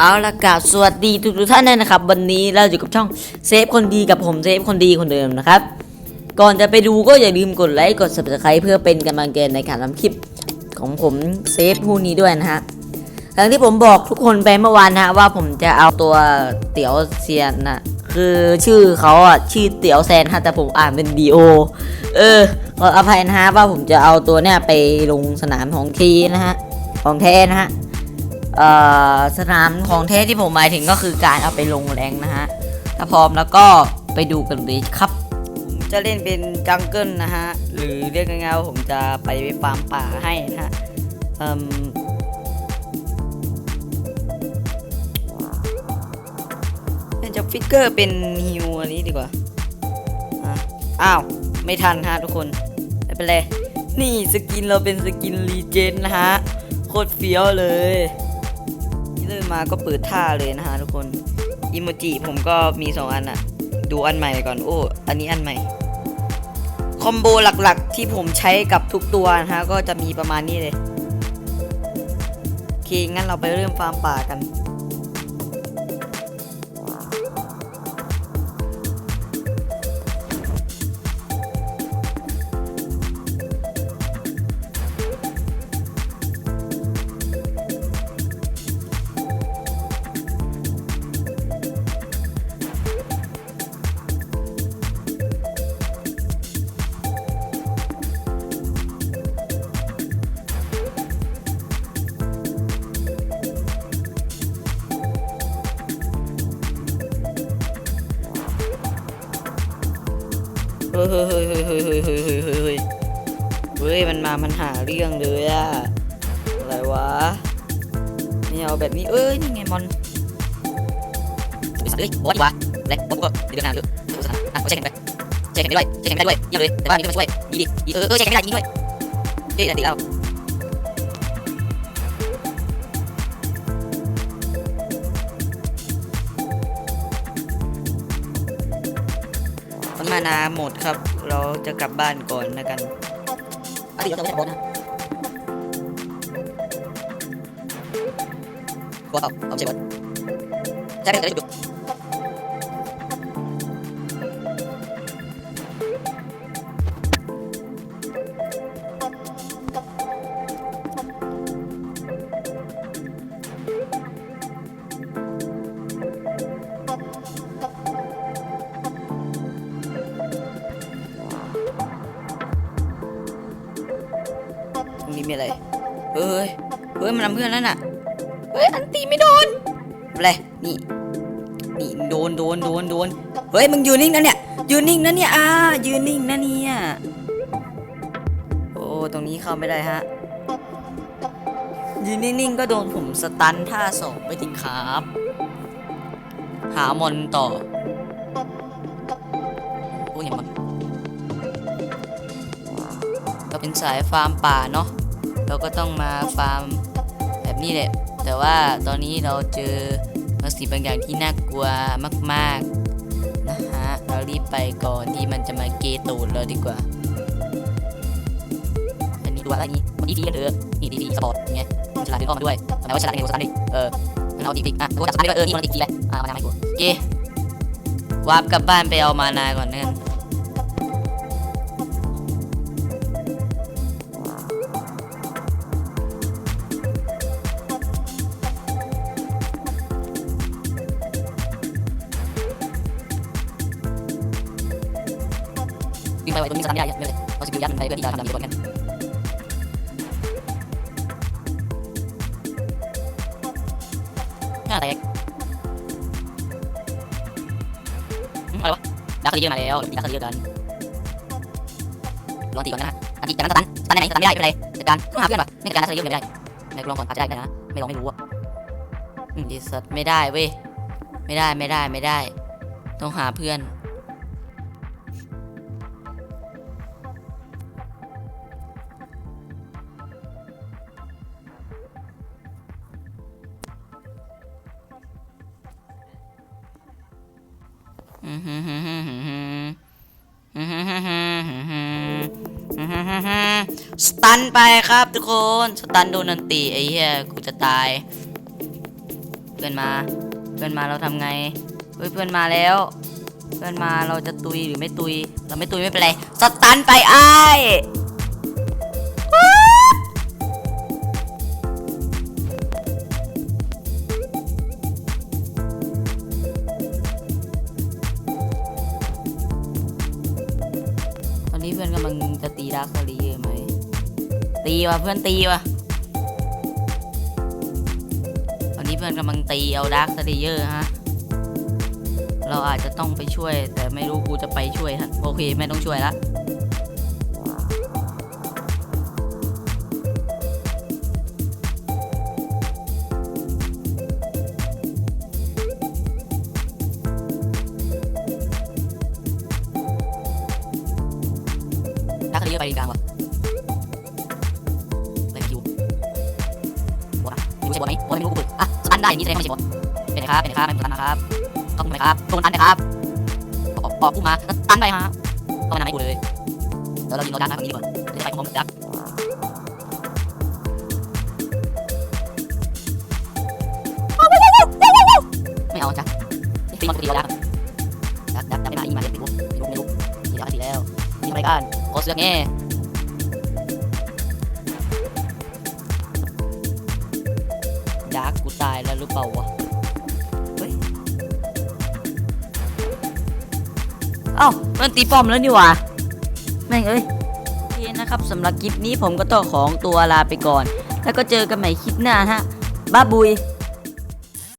เอาละกราบสวัสดีทุกท่านด้วยนะครับ วันนี้เราอยู่กับช่องเซฟคนดีกับผมเซฟคนดีคนเดิมนะครับ ก่อนจะไปดูก็อย่าลืมกดไลค์กด subscribe เพื่อเป็นกำลังใจในการทำคลิปของผมเซฟผู้นี้ด้วยนะฮะทั้งที่ผมบอกทุกคนไปเมื่อวานนะฮะว่าผมจะเอาตัวเตี๋ยวเซียนนะคือชื่อเขาอะชื่อเตี๋ยวแซนฮะแต่ผมอ่านเป็นดีโอเออขออภัยนะฮะว่าผมจะเอาตัวเนี้ยไปลงสนามของทีนะฮะของแท้นะฮะ สนามของเทสที่ผมหมายถึงก็คือการเอาไปลงแรงนะฮะ ถ้าพร้อมแล้วก็ไปดูกันเลยครับ ผมจะเล่นเป็นจังเกิลนะฮะ หรือเรียกง่ายๆว่าผมจะไปไปฟาร์มป่าให้นะฮะเอิ่มเป็นจะฟิกเกอร์เป็นฮิวอันนี้ดีกว่าอ้าว ไม่ทันฮะทุกคนไม่เป็นไร นี่สกินเราเป็นสกินรีเจนนะฮะ โคตรเฟี้ยวเลย เริ่มมาก็เปิดท่าเลยนะฮะทุกคนอิโมจิผมก็มี2อันอะดูอันใหม่ก่อนโอ้อันนี้อันใหม่คอมโบหลักๆที่ผมใช้กับทุกตัวนะฮะก็จะมีประมาณนี้เลยโอเคงั้นเราไปเริ่มฟาร์มป่ากัน เฮ้ยเฮ้ยเฮ้ยเฮ้ยเฮ้ยเฮ้ยเฮ้ยเฮ้ยเฮ้ยเฮ้ยมันมามันหาเรื่องเลยอะอะไรวะนี่เอาแบบนี้เอ้ยนี่ไงมอนเฮ้ยบอสดีกว่าเล็กบอสก็เดือดหนานเลยอะเช็คกันไปเช็คกันได้ด้วยเช็คกันได้ด้วยยังเลยแต่ว่ามีคนมาช่วยดีดีเออเออเช็คกันไม่ได้ยิงด้วยเฮ้ยติดแล้วมัน มานาหมดครับ เราจะกลับบ้านก่อนนะกันอดีตเราจะไม่ใช่บอสนะบอสเอาเอาไม่ใช่บอสใช่ไหม อะไรเฮ้ยเฮ้ยมันทำเพื่อนแล้วน่ะเฮ้ยอันตีไม่โดนอะไรนี่นี่โดนโดนโดนโดนเฮ้ยมึงยืนนิ่งนะเนี่ยยืนนิ่งนะเนี่ยอ่ายืนนิ่งนะเนี่ยโอ้ตรงนี้เข้าไม่ได้ฮะยืนนิ่งๆก็โดนผมสตันท่าสองไปติดครับ หามอนต่อโอ้ยมันก็เป็นสายฟาร์มป่าเนาะ เราก็ต้องมาฟาร์มแบบนี้แหละ แต่ว่าตอนนี้เราเจอมัสิ่งบางอย่างที่น่ากลัวมากๆนะฮะเรารีบไปก่อนที่มันจะมาเกตูดเราดีกว่า อันนี้ดูอะไรนี่มันดีดีกันเถอนี่ดีดีสปอร์ตอย่างเงี้ยมันฉลาดดึงออกมาด้วยทำไมว่าฉลาดในโรสตันดิเออมันเอาอีกอีกอะกูจับสตันดิเออนี่มันอีกทีเลยอะมานาไม่กูโอเควาร์ปกลับบ้านไปเอามานาก่อนนะกัน วิ่งไปไวตรงนี้สตาร์ทไม่ได้ไม่เป็นไรเอาสกิลยัดมันไปเพื่อที่จะทำดาเมจก่อนกันห้าแตกอะไรวะดาร์คเลเยอร์มาแล้วดาร์คเลเยอร์กันลองตีก่อนนะฮะอันตีจากนั้นสตันสตันไหนสตันไม่ได้ไม่เป็นไรจัดการต้องหาเพื่อนปะไม่จัดการดาร์คเลเยอร์ไม่ได้ไหนลองก่อนอาจจะได้นะ ไม่ลองไม่รู้อะอืมดิสัตไม่ได้เว้ยไม่ได้ไม่ได้ไม่ได้ ต้องหาเพื่อน สตันไปครับทุกคน สตันโดนนันตีไอ้เหี้ยกูจะตาย เพื่อนมา เพื่อนมาเราทำไง เฮ้ยเพื่อนมาแล้ว เพื่อนมาเราจะตุยหรือไม่ตุย เราไม่ตุยไม่เป็นไร สตันไปไอ้ พื่อนกำลังจะตีดาร์คโซลีเยอะไหม ตีว่ะเพื่อนตีว่ะตอนนี้เพื่อนกำลังตีเอาดาร์คซาลีเยอร์ฮะ เราอาจจะต้องไปช่วย แต่ไม่รู้กูจะไปช่วยฮะโอเค ไม่ต้องช่วยละ ไปกลางวะอะไรคิวบวชอะคิวใช่บวชไหมบวชไม่รู้กูเปิดอะสตันได้อย่างนี้แสดงไม่ใช่บวชเป็นไงครับเป็นไงครับเป็นสตันนะครับต้องไหมครับโดนตันนะครับออกออกกูมาแล้วตันไปฮะก็มานาให้กูเลยเดี๋ยวเรายิงเราดักนะตรงนี้ดีกว่าเดี๋ยวจะไปพร้อมดักไม่เอาจ้ะตีมันตีเราดักดักดักไม่มาอีมาเล็กไม่รู้ไม่รู้ไม่รู้ตีแล้วตีแล้วยิงไปกั นโคเสือกแง่ดักกูตายแล้วหรือเปล่าวะเอ้ามันตีป้อมแล้วนี่หว่าแม่งเอ้ยโอเคนะครับสำหรับคลิปนี้ผมก็ต้องของตัวลาไปก่อน แล้วก็เจอกันใหม่คลิปหน้าฮะบ้าบุย